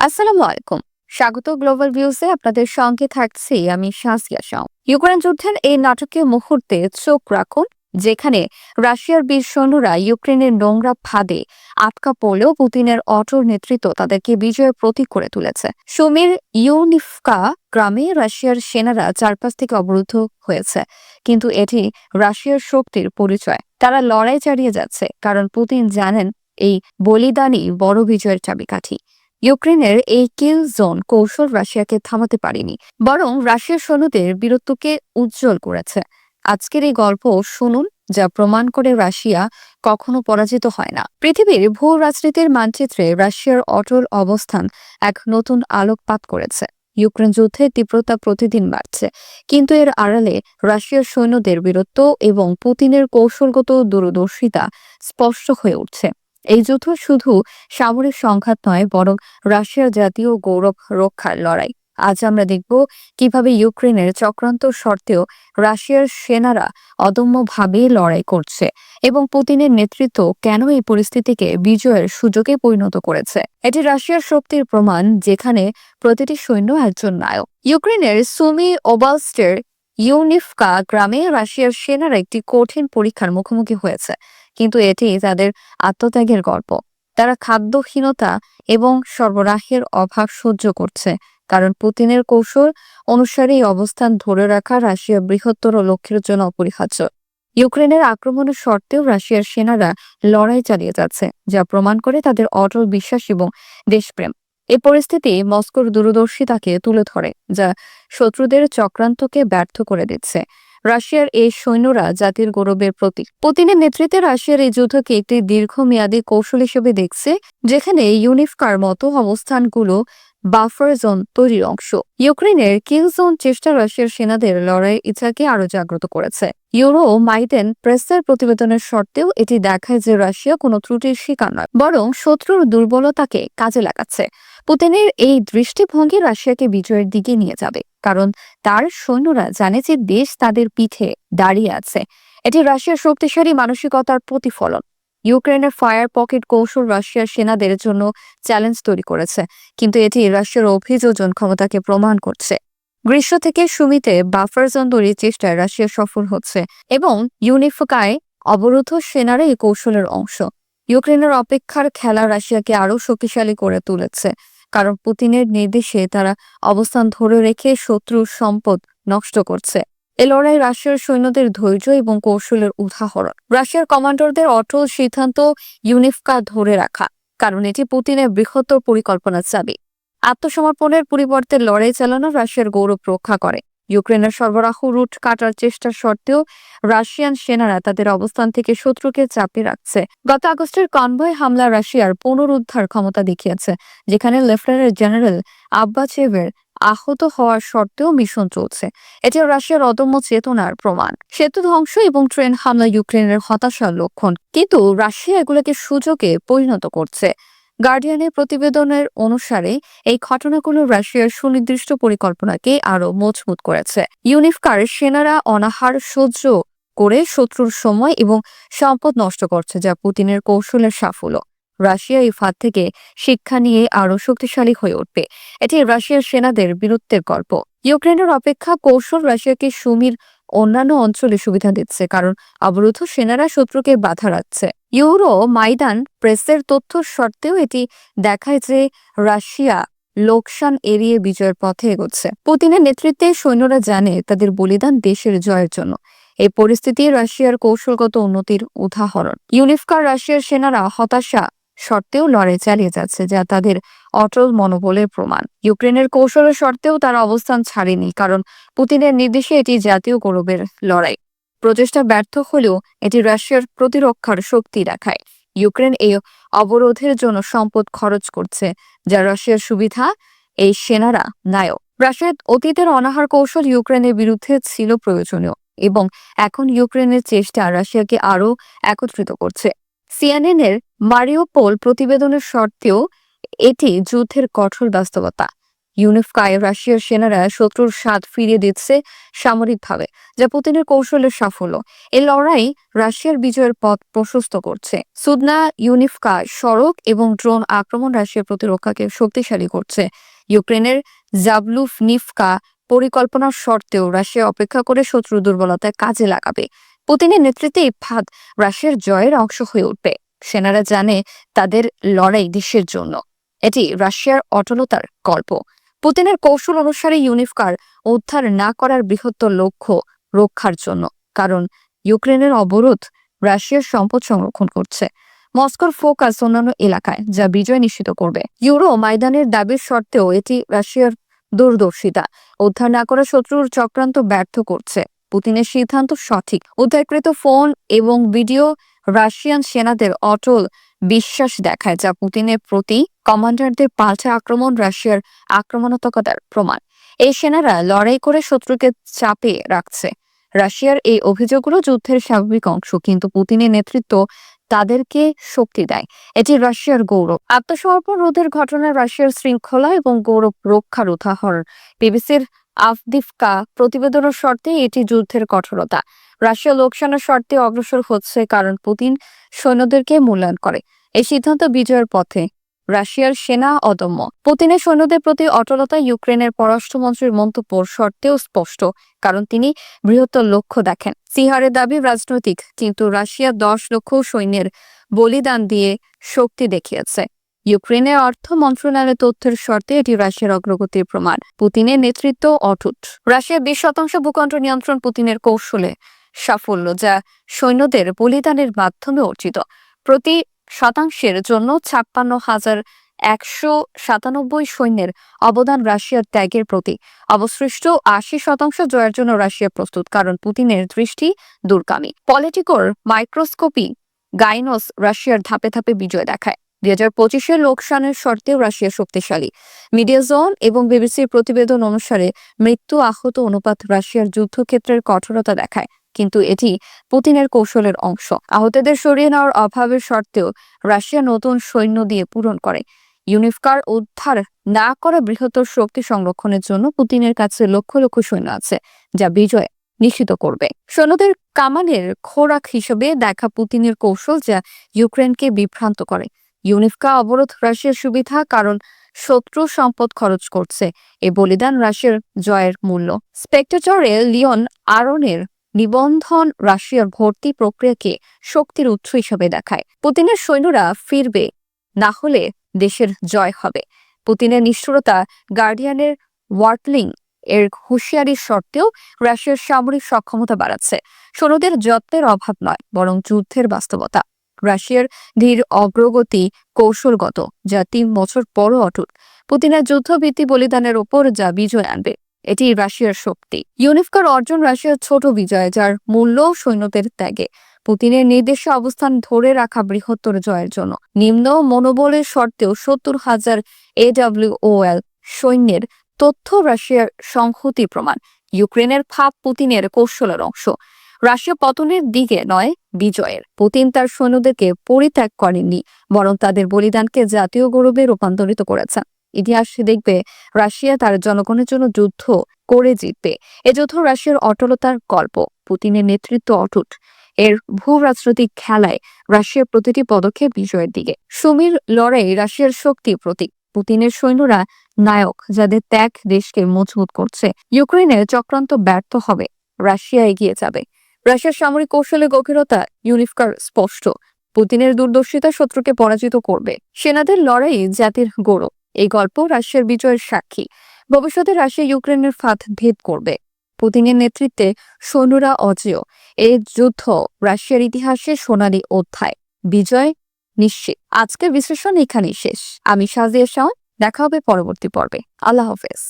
আসসালামু আলাইকুম। স্বাগত গ্লোবাল ভিউজে আপনাদের সঙ্গে থাকছি আমি শাসিয়া শাও ইউক্রেন যুদ্ধের এই নাটকীয় মুহূর্তে চোখ রাখুন, যেখানে রাশিয়ার বীর সৈন্যরা ইউক্রেনের নোংরা ফাঁদে আটকা পড়লেও পুতিনের অটল নেতৃত্ব তাদেরকে বিজয়ের প্রতীক করে তুলেছে। সুমির ইউনিফকা গ্রামে রাশিয়ার সেনারা চারপাশ থেকে অবরুদ্ধ হয়েছে, কিন্তু এটি রাশিয়ার শক্তির পরিচয়। তারা লড়াই চালিয়ে যাচ্ছে, কারণ পুতিন জানেন এই বলিদানই বড় বিজয়ের চাবিকাঠি। ইউক্রেনের এই কিল জোন কৌশল রাশিয়াকে থামাতে পারেনি, বরং রাশিয়ার সৈন্যদের বীরত্বকে উজ্জ্বল করেছে। আজকের এই গল্প শুনুন, যা প্রমাণ করে রাশিয়া কখনো পরাজিত হয় না। পৃথিবীর ভূ রাজনীতির মানচিত্রে রাশিয়ার অটল অবস্থান এক নতুন আলোকপাত করেছে। ইউক্রেন যুদ্ধের তীব্রতা প্রতিদিন বাড়ছে, কিন্তু এর আড়ালে রাশিয়ার সৈন্যদের বীরত্ব এবং পুতিনের কৌশলগত দূরদর্শিতা স্পষ্ট হয়ে উঠছে। এই যুদ্ধ শুধু সামরিক সংঘাত নয়, বরং রাশিয়ার জাতীয় গৌরব রক্ষার লড়াই। আজ আমরা দেখব কীভাবে ইউক্রেনের চক্রান্ত সত্ত্বেও রাশিয়ার সেনারা অদম্যভাবে লড়াই করছে এবং পুতিনের নেতৃত্ব কেন এই পরিস্থিতিকে বিজয়ের সুযোগে পরিণত করেছে। এটি রাশিয়ার শক্তির প্রমাণ, যেখানে প্রতিটি সৈন্য একজন নায়ক। ইউক্রেনের সুমি ওবালস্টের ইউনিফকা গ্রামে রাশিয়ার সেনারা একটি কঠিন পরীক্ষার মুখোমুখি হয়েছে। কিন্তু এটি তাদের আত্মত্যাগের গল্প। তারা খাদ্যহীনতা এবং সর্বরাহের অভাব সহ্য করছে, কারণ পুতিনের কৌশল অনুসারে এই অবস্থান ধরে রাখা রাশিয়ার বৃহত্তর লক্ষ্যের জন্য অপরিহার্য। ইউক্রেনের আক্রমণের সত্ত্বেও রাশিয়ার সেনারা লড়াই চালিয়ে যাচ্ছে, যা প্রমাণ করে তাদের অটল বিশ্বাস এবং দেশপ্রেম। এই পরিস্থিতি মস্কোর দূরদর্শিতাকে তুলে ধরে, যা শত্রুদের চক্রান্তকে ব্যর্থ করে দিচ্ছে। রাশিয়ার এই সৈন্যরা জাতির গৌরবের প্রতীক। পুতিনের নেতৃত্বে রাশিয়ার এই যুদ্ধকে একটি দীর্ঘমেয়াদী কৌশল হিসেবে দেখছে, যেখানে ইউনিফকার মতো অবস্থানগুলো বাফার জোন তৈরির অংশ। ইউক্রেনের কিল জোন চেষ্টা রাশিয়ার সেনাদের লড়াই ইচ্ছাকে আরও জাগ্রত করেছে। ইউরো মাইডেন প্রেসের প্রতিবেদনের সত্ত্বেও এটি দেখায় যে রাশিয়া কোনো ত্রুটির শিকার নয়, বরং শত্রুর দুর্বলতাকে কাজে লাগাচ্ছে। পুতিনের এই দৃষ্টিভঙ্গি রাশিয়াকে বিজয়ের দিকে নিয়ে যাবে। কারণ তার সৈন্যরা জানে যে দেশ তাদের পিঠে দাঁড়িয়ে আছে। এটি রাশিয়ার শক্তিশালী মানসিকতার প্রতিফলন। ইউক্রেনের ফায়ার পকেট কৌশল রাশিয়ার সেনাদের জন্য চ্যালেঞ্জ তৈরি করেছে, কিন্তু এটি রাশিয়ার অভিযোজন ক্ষমতাকে প্রমাণ করছে। গ্রীষ্ম থেকে সুমিতে বাফার জোন তৈরির চেষ্টায় রাশিয়া সফল হচ্ছে এবং ইউনিফিকায় অবরুদ্ধ সেনারা এই কৌশলের অংশ। ইউক্রেনের অপেক্ষার খেলা রাশিয়াকে আরও শক্তিশালী করে তুলেছে। কারণ পুতিনের নির্দেশে তারা অবস্থান ধরে রেখে শত্রুর সম্পদ নষ্ট করছে। এ লড়াই রাশিয়ার সৈন্যদের ধৈর্য এবং কৌশলের উদাহরণ। রাশিয়ার কমান্ডারদের অটল সিদ্ধান্ত ইউনিফকা ধরে রাখা, কারণ এটি পুতিনের বৃহত্তর পরিকল্পনার চাবি। আত্মসমর্পণের পরিবর্তে লড়াই চালানো রাশিয়ার গৌরব রক্ষা করে। ইউক্রেনের সরবরাহ রুট কাটার চেষ্টা সত্ত্বেও রাশিয়ান সেনারা তাদের অবস্থান থেকে শত্রুকে চাপে রাখছে। গত আগস্টের কনভয় হামলা রাশিয়ার পুনরুদ্ধার ক্ষমতা দেখিয়েছে, যেখানে লেফটেন্যান্ট জেনারেল আব্বাচেভের আহত হওয়ার সত্ত্বেও মিশন চলছে। এটি রাশিয়ার অদম্য চেতনার প্রমাণ। সেতু ধ্বংস এবং ট্রেন হামলা ইউক্রেনের হতাশার লক্ষণ। কিন্তু রাশিয়া এগুলোকে সুযোগে পরিণত করছে। গার্ডিয়ানের প্রতিবেদনের অনুসারে, এই ঘটনাগুলো রাশিয়ার সুনির্দিষ্ট পরিকল্পনাকে আরও মজবুত করেছে। ইউনিফকার সেনারা অনাহার সহ্য করে শত্রুর সময় এবং সম্পদ নষ্ট করছে, যা পুতিনের কৌশলের সাফল্য। রাশিয়া এই ফাঁদ থেকে শিক্ষা নিয়ে আরও শক্তিশালী হয়ে উঠবে। এটি রাশিয়ার সেনাদের বীরত্বের গল্প। ইউক্রেনের অপেক্ষা কৌশল রাশিয়াকে সুমির অন্যান্য অঞ্চলে সুবিধা দিচ্ছে, কারণ অবরুদ্ধ সেনারা শত্রুকে বাধা রাখছে। ইউরো মাইদান প্রেসের তথ্য সত্ত্বেও এটি দেখায় যে রাশিয়া লোকসান এড়িয়ে বিজয়ের পথে এগোচ্ছে। পুতিনের নেতৃত্বে সৈন্যরা জানে তাদের বলিদান দেশের জয়ের জন্য। এই পরিস্থিতি রাশিয়ার কৌশলগত উন্নতির উদাহরণ। ইউনিফকার রাশিয়ার সেনারা হতাশা সত্ত্বেও লড়াই চালিয়ে যাচ্ছে, যা তাদের অটল মনোবলের প্রমাণ। ইউক্রেনের কৌশলের সত্ত্বেও তারা অবস্থান ছাড়েনি, কারণ পুতিনের নির্দেশে এটি জাতীয় গৌরবের লড়াই। প্রচেষ্টা ব্যর্থ হলেও এটি রাশিয়ার প্রতিরক্ষার শক্তি দেখায়। ইউক্রেন এই অবরোধের জন্য সম্পদ খরচ করছে, যা রাশিয়ার সুবিধা, এই সেনারা নায়ক। রাশিয়ার অতীতের অনাহার কৌশল ইউক্রেনের বিরুদ্ধে ছিল প্রয়োজনীয়, এবং এখন ইউক্রেনের চেষ্টা রাশিয়াকে আরও একত্রিত করছে। সিএনএন এর মারিওপোল প্রতিবেদনের সত্ত্বেও এটি যুদ্ধের কঠোর বাস্তবতা। ইউনিফকায় রাশিয়ার সেনারা শত্রুর স্বাদ ফিরিয়ে দিচ্ছে সামরিকভাবে, যা পুতিনের কৌশলের সাফল্য। এই লড়াই রাশিয়ার বিজয়ের পথ প্রশস্ত করছে। সুদনা ইউনিফকা সড়ক এবং ড্রোন আক্রমণ রাশিয়ার প্রতিরক্ষাকে শক্তিশালী করছে। ইউক্রেনের জাবলুফ নিফকা পরিকল্পনার সত্ত্বেও রাশিয়া অপেক্ষা করে শত্রু দুর্বলতায় কাজে লাগাবে। পুতিনের নেতৃত্বে এই ফাঁদ রাশিয়ার জয়ের অংশ হয়ে উঠবে। সেনারা জানে তাদের লড়াই দেশের জন্য। এটি রাশিয়ার অটলতার গল্প। পুতিনের কৌশল অনুসারে ইউনিফকার উদ্ধার না করার বৃহত্তর লক্ষ্য রক্ষার জন্য, কারণ ইউক্রেনের অবরোধ রাশিয়ার সম্পদ সংরক্ষণ করছে। মস্কোর ফোকাস অন্যান্য এলাকায়, যা বিজয় নিশ্চিত করবে। ইউরো ময়দানের দাবির সত্ত্বেও এটি রাশিয়ার দূরদর্শিতা। উদ্ধার না করা শত্রুর চক্রান্ত ব্যর্থ করছে। পুতিনের সিদ্ধান্ত সঠিক। উদ্ধারকৃত ফোন এবং ভিডিও রাশিয়ান সেনাদের অটল বিশ্বাস দেখায়, যা পুতিনের প্রতি কমান্ডারদের পাল্টা আক্রমণ, রাশিয়ার আক্রমণাত্মকতার প্রমাণ। এই সেনারা লড়াই করে শত্রুকে চাপে রাখছে। রাশিয়ার এই অভিযোগগুলো যুদ্ধের স্বাভাবিক অংশ, কিন্তু পুতিনের নেতৃত্ব তাদেরকে শক্তি দেয়। এটি রাশিয়ার গৌরব। আত্মসমর্পণ রোধের ঘটনা রাশিয়ার শৃঙ্খলা এবং গৌরব রক্ষার উদাহরণ। বিবিসির আফদিফকা প্রতিবেদনের শর্তে এটি যুদ্ধের কঠোরতা। রাশিয়া লোকসানের শর্তে অগ্রসর হচ্ছে কারণ পুতিন সৈন্যদেরকে মূল্যায়ন করে। এই সিদ্ধান্ত বিজয়ের পথে। রাশিয়ার সেনা অদম্য। পুতিনের সৈন্যদের প্রতি অটলতা ইউক্রেনের পররাষ্ট্রমন্ত্রীর মন্তব্য শর্তেও স্পষ্ট, কারণ তিনি বৃহত্তর লক্ষ্য দেখেন। সিহারের দাবি, রাজনৈতিক, কিন্তু রাশিয়া দশ লক্ষ সৈন্যের বলিদান দিয়ে শক্তি দেখিয়েছে। ইউক্রেনের অর্থ মন্ত্রণালয়ের তথ্যের শর্তে এটি রাশিয়ার অগ্রগতির প্রমাণ, পুতিনের নেতৃত্ব অটুট। রাশিয়ার বিশ শতাংশ ভূখণ্ড নিয়ন্ত্রণ পুতিনের কৌশলে সাফল্য, যা সৈন্যদের বলিদানের মাধ্যমে অর্জিত। প্রতি শতাংশের জন্য ছাপ্পান্ন হাজার একশো সাতানব্বই সৈন্যের অবদান রাশিয়ার ত্যাগের প্রতি অবশিষ্ট আশি শতাংশ জয়ের জন্য রাশিয়া প্রস্তুত, কারণ পুতিনের দৃষ্টি দূরগামী। পলিটিকোর মাইক্রোস্কোপি গাইনস রাশিয়ার ধাপে ধাপে বিজয় দেখায়। দুই হাজার পঁচিশের লোকসানের শর্তেও রাশিয়া শক্তিশালী। মিডিয়া জোন এবং বিবিসির প্রতিবেদন অনুসারে মৃত্যু আহত অনুপাত রাশিয়ার যুদ্ধক্ষেত্রের কঠোরতা দেখায়, কিন্তু এটি পুতিনের কৌশলের অংশ। আহতদের সরিয়ে নেওয়ার অভাবের শর্তেও রাশিয়া নতুন সৈন্য দিয়ে পূরণ করে। ইউনিফকার উদ্ধার না করা বৃহত্তর শক্তি সংরক্ষণের জন্য পুতিনের কাছে লক্ষ লক্ষ সৈন্য আছে, যা বিজয় নিশ্চিত করবে। সৈন্যদের কামানের খোরাক হিসেবে দেখা পুতিনের কৌশল যা ইউক্রেনকে বিভ্রান্ত করে। ইউনিফকা অবরোধ রাশিয়ার সুবিধা, কারণ শত্রু সম্পদ খরচ করছে এ বলিদান রাশিয়ার জয়ের মূল্য। স্পেক্টাচরে লিওন আরনের নিবন্ধন রাশিয়ার ভর্তি প্রক্রিয়াকে শক্তির উৎস হিসেবে দেখায়। পুতিনের সৈন্যরা ফিরবে, না হলে দেশের জয় হবে। পুতিনের নিষ্ঠুরতা গার্ডিয়ানের ওয়ার্টলিং এর হুঁশিয়ারির সত্ত্বেও রাশিয়ার সামরিক সক্ষমতা বাড়াচ্ছে। সৈন্যদের যত্নের অভাব নয়, বরং যুদ্ধের বাস্তবতা। রাশিয়ার ধীর অগ্রগতি কৌশলগত, যা তিন বছর পরও অটুট। পুতিনের যুদ্ধভিত্তি বলিদানের ওপর যা বিজয় আনবে, এটি রাশিয়ার শক্তি। ইউনিফকার অর্জন রাশিয়ার ছোট বিজয়, যার মূল্য সৈন্যদের ত্যাগে। পুতিনের নির্দেশে অবস্থান ধরে রাখা বৃহত্তর জয়ের জন্য। নিম্ন মনোবলের সত্ত্বেও সত্তর হাজার এডাব্লিউওএল সৈন্যের তথ্য রাশিয়ার সংহতি প্রমাণ। ইউক্রেনের ফাপ পুতিনের কৌশলের অংশ। রাশিয়া পতনের দিকে নয়, বিজয়ের। পুতিন তার সৈন্যদেরকে পরিত্যাগ করেননি, বরং তাদের বলিদানকে জাতীয় গৌরবে রূপান্তরিত করেছেন। ইতিহাস দেখবে, রাশিয়া তার জনগণের জন্য যুদ্ধ করে জিতবে। এ যুদ্ধ রাশিয়ার অটলতার গল্প। পুতিনের নেতৃত্ব অটুট। এর ভূ রাজনৈতিক খেলায় রাশিয়ার প্রতিটি পদক্ষেপ বিজয়ের দিকে। সুমির লড়াই রাশিয়ার শক্তি প্রতীক। পুতিনের সৈন্যরা নায়ক, যাদের ত্যাগ দেশকে মজবুত করছে। ইউক্রেনের চক্রান্ত ব্যর্থ হবে। রাশিয়া এগিয়ে যাবে। রাশিয়ার সামরিক কৌশলের গভীরতা ইউনিফকার স্পষ্ট। পুতিনের দূরদর্শিতা শত্রুকে পরাজিত করবে। সেনাদের লড়াই জাতির গৌরব। এই গল্প রাশিয়ার বিজয়ের সাক্ষী। ভবিষ্যতে রাশিয়া ইউক্রেনের ফাঁদ ভেদ করবে। পুতিনের নেতৃত্বে সৈন্যরা অজেয়। এই যুদ্ধ রাশিয়ার ইতিহাসে সোনালী অধ্যায়। বিজয় নিশ্চিত। আজকের বিশ্লেষণ এখানেই শেষ। আমি সাজিয়া শাহ দেখা হবে পরবর্তী পর্বে। আল্লাহ হাফেজ।